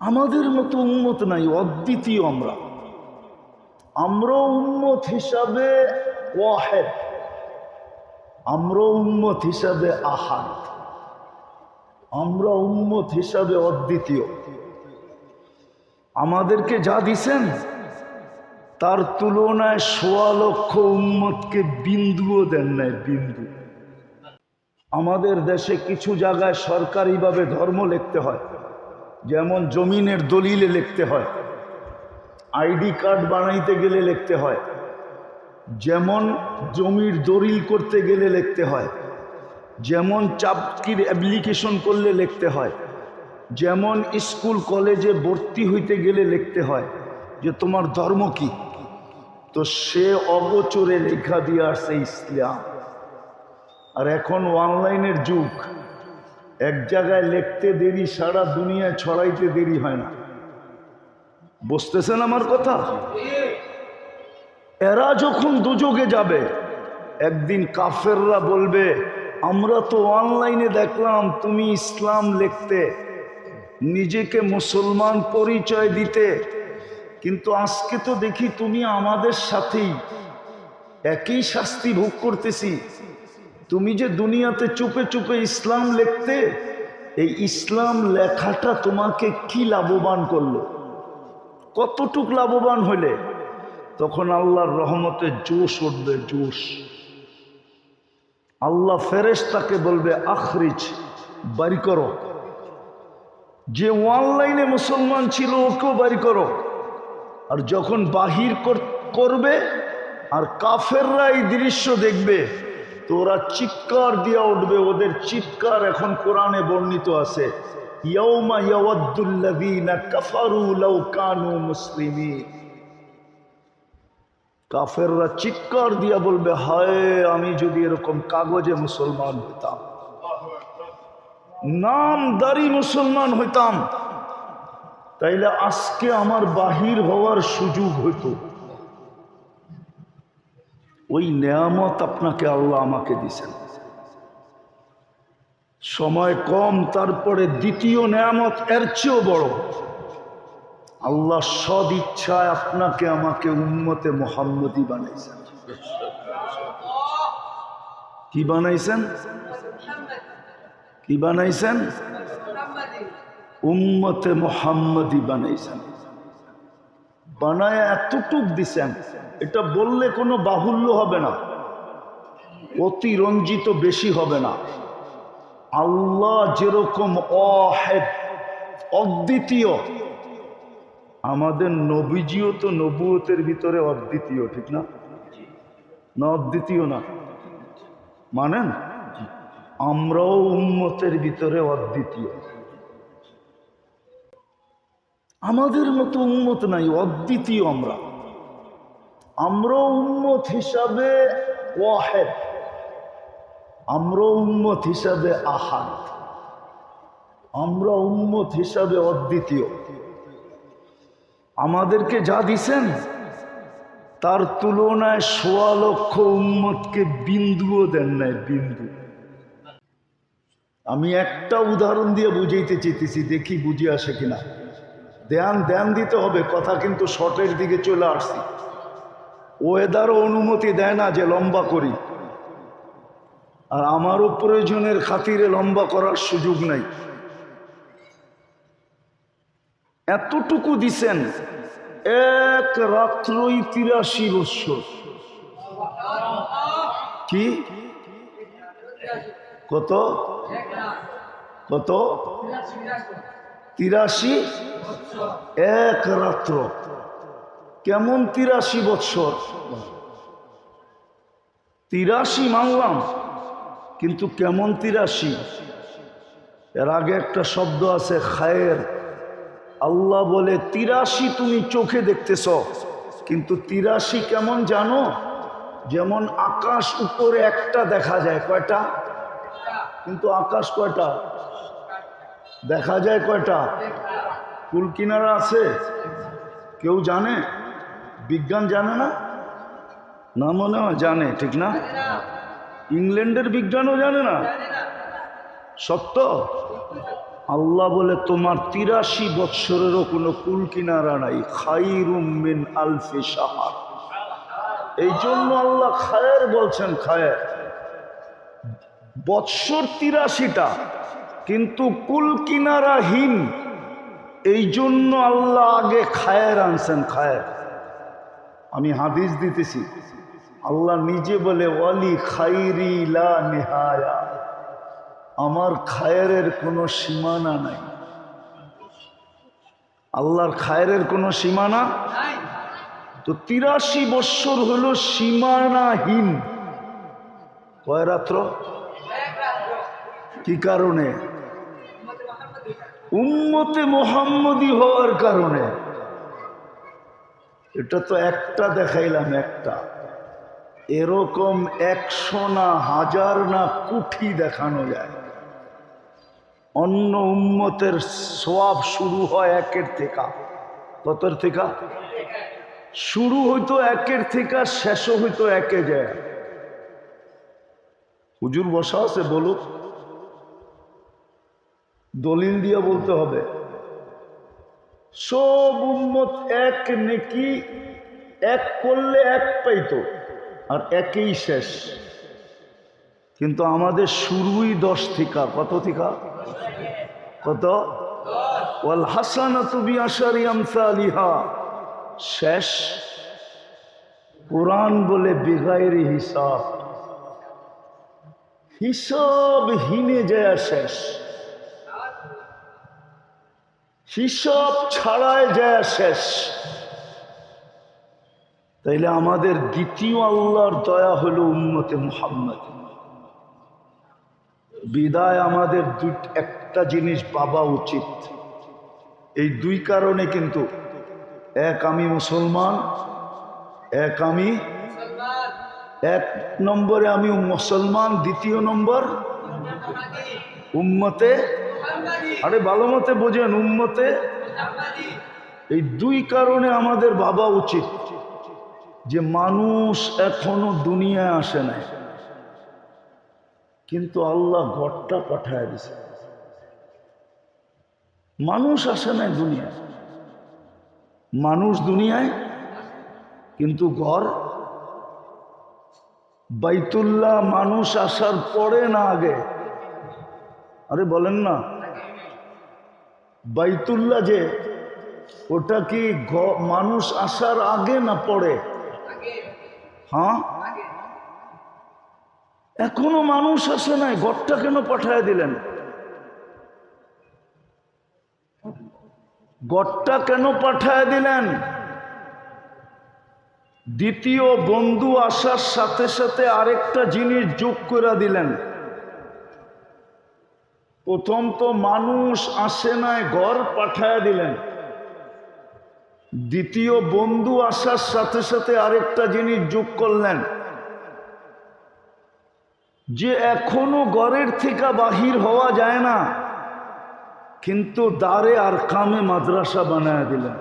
আমাদের মতো উন্মত নাই, অদ্বিতীয় আমরা। আমরা উন্মত হিসাবে ওয়াহেদ। আমরা উন্মত হিসাবে আহাদ। আমরা উন্মত হিসাবে অদ্বিতীয়। আমাদেরকে যা দিছেন, তার তুলনায় সোয়া লক্ষ উন্মতকে বিন্দুও দেন নাই, বিন্দু। আমাদের দেশে কিছু জায়গায় সরকারিভাবে ধর্ম লিখতে হয়। যেমন জমিনের দলিলে লিখতে হয়, আইডি কার্ড বানাইতে গেলে লিখতে হয়, যেমন জমির দলিল করতে গেলে লিখতে হয়, যেমন চাকরির অ্যাপ্লিকেশন করলে লিখতে হয়, যেমন স্কুল, কলেজে ভর্তি হইতে গেলে লিখতে হয়, যে তোমার ধর্ম কি? তো সে অগোচরে লেখা দিয়ে আসছে ইসলাম। আর এখন অনলাইনের যুগ। এক জায়গায় লিখতে দেরি, সারা দুনিয়ায় ছড়াইতে দেরি হয় না। বুঝতেছেন আমার কথা? এরা যখন দুযোগে যাবে, একদিন কাফেররা বলবে, আমরা তো অনলাইনে দেখলাম তুমি ইসলাম লিখতে, নিজেকে মুসলমান পরিচয় দিতে, কিন্তু আজকে তো দেখি তুমি আমাদের সাথেই। একই শাস্তি ভোগ করতেছি। তুমি যে দুনিয়াতে চুপে চুপে ইসলাম লিখতে, এই ইসলাম লেখাটা তোমাকে কি লাভবান করল? কতটুক লাভবান হইলে? তখন আল্লাহর রহমতে জোশ উঠবে, জোশ। আল্লাহ ফেরেশ তাকে বলবে, আখরিজ, বাড়ি করো। যে অনলাইনে মুসলমান ছিল, ওকেও বাড়ি করো। আর যখন বাহির কর- করবে, আর কাফেররা এই দৃশ্য দেখবে তো ওরা চিৎকার দিয়া উঠবে, ওদের চিৎকার এখন কোরআনে বর্ণিত আছে। ইয়াউমা ইয়াওয়াদ্দুল্লাযীনা কাফারু লাউ কানু মুসলিমিন কাফেররা চিৎকার দিয়া বলবে, হায়, আমি যদি এরকম কাগজে মুসলমান হইতাম, নামদারি মুসলমান হইতাম, তাইলে আজকে আমার বাহির হওয়ার সুযোগ হইতো। ওই নেয়ামত আপনাকে আল্লাহ আমাকে দিছেন সময় কম, তারপরে দ্বিতীয় নেয়ামত এর চেয়েও বড়। আল্লাহ সদ ইচ্ছায় আপনাকে আমাকে উন্মতে মোহাম্মদী বানাইছেন। কি বানাইছেন? কি বানাইছেন? উম্মতে মোহাম্মদী বানাইছেন। বানায় এতটুক দিছেন। এটা বললে কোনো বাহুল্য হবে না। অতিরঞ্জিত বেশি হবে না। আল্লাহ যেরকম অহেদ, অদ্বিতীয়। আমাদের নবীজিও তো নবুয়তের ভিতরে অদ্বিতীয়, ঠিক না? না, অদ্বিতীয় না। মানেন? আমরাও উম্মতের ভিতরে অদ্বিতীয়। আমাদের মতো উন্মত নাই, অদ্বিতীয় আমরা। আমরা উন্মত হিসাবে ওয়াহেদ, আমরা উন্মত হিসাবে আহাদ, আমরা উন্মত হিসাবে অদ্বিতীয়। আমাদেরকে যা দিছেন, তার তুলনায় সোয়া লক্ষ উন্মতকে বিন্দুও দেন নাই, বিন্দু। আমি একটা উদাহরণ দিয়ে বুঝাইতে চেতেছি দেখি বুঝে আসে কিনা। ধ্যান ধ্যান দিতে হবে, কথা কিন্তু শর্টের দিকে চলে আসছি। ওয়েদারও অনুমতি দেয় না যে লম্বা করি। আর আমারও প্রয়োজনের খাতিরে লম্বা করার সুযোগ নাই। এতটুকু দিছেন, এক রাত্রই তিরাশি বৎসর। কি? কত? কত? তিরাশি? এক রাত্র। কেমন তিরাশি বৎসর? তিরাশি মানলাম, কিন্তু কেমন তিরাশি? এর আগে একটা শব্দ আছে, খায়ের। আল্লাহ বলে, তিরাশি তুমি চোখে দেখতেছ, কিন্তু তিরাশি কেমন জানো? যেমন আকাশ উপরে একটা দেখা যায়, কয়টা? কিন্তু আকাশ কয়টা? দেখা যায় কয়টা? কুল কিনারা আছে? কেউ জানে? বিজ্ঞান জানে না? না মনে হয় জানে, ঠিক না? ইংল্যান্ডের বিজ্ঞানও জানে না? সত্য? আল্লাহ বলে, তোমার তিরাশি বৎসরেরও কোনো কুল কিনারা নাই। খাইরুম মিন আলফে সাহার এই জন্য আল্লাহ খায়ের বলছেন, খায়ের। বৎসর তিরাশিটা, কিন্তু কুল কিনারাহীন। এই জন্য আল্লাহ আগে খায়ের আনছেন, খায়ের। আমি হাদিস দিতেছি। আল্লাহ নিজে বলে অলি খাইরি লা নেহায়া। আমার খায়ের কোনো সীমানা নাই। আল্লাহর খায়ের কোনো সীমানা? তো তিরাশি বৎসর হলো সীমানাহীন। কয় রাত্র। কি কারণে? উম্মতে মোহাম্মদী হওয়ার কারণে। এটা তো একটা দেখাইলাম একটা। এরকম একশো না হাজার না কুঠি দেখানো যায়। অন্য উম্মতের সোয়াব শুরু হয় একের থেকে। কতর থেকে? শুরু হইতো একের থেকে, শেষও হইতো একে যায়। হুজুর বসা আছে, বলুক। দলিল দিয়ে বলতে হবে। সব উম্মত এক নেকি, এক করলে এক পাইতো, আর একই শেষ। কিন্তু আমাদের শুরুই দশ থিকা। কত থিকা? কত? ওয়াল হাসানা তুমি আশারি আমসালিহা। শেষ। কোরআন বলে বেগায়ের হিসাব। হিসাব হিনে যায় শেষ। হিসাব ছাড়ায় যায় শেষ। তাইলে আমাদের দ্বিতীয় আল্লাহর দয়া হলো উন্মতে মুহাম্মদ। বিদায় আমাদের দুই, একটা জিনিস পাবা উচিত। এই দুই কারণে কিন্তু এক আমি মুসলমান, এক আমি এক নম্বরে আমি মুসলমান, দ্বিতীয় নম্বর উম্মতে আরে ভালো মতে বোঝেন, উম্মতে এই দুই কারণে আমাদের বাবা উচিত যে মানুষ এখনও দুনিয়ায় আসে নাই। কিন্তু আল্লাহ ঘরটা পাঠায় দিছে মানুষ আসে নাই দুনিয়ায়। মানুষ দুনিয়ায়, কিন্তু ঘর বাইতুল্লাহ মানুষ আসার পরে না আগে আরে বলেন না। বাইতুল্লাহ যে, ওটা কি মানুষ আসার আগে না পড়ে হ্যাঁ? এখনও মানুষ আসে নাই, ঘরটা কেন পাঠায় দিলেন? গড়টা কেন পাঠায় দিলেন? দ্বিতীয় বন্ধু আসার সাথে সাথে আরেকটা জিনিস যোগ করে দিলেন। প্রথম তো মানুষ আসে নাই, ঘর পাঠায় দিলেন। দ্বিতীয় বন্ধু আসার সাথে সাথে আরেকটা জিনিস যোগ করলেন। যে এখনও ঘরের থেকে বাহির হওয়া যায় না, কিন্তু দারে আর কামে মাদ্রাসা বানায় দিলেন।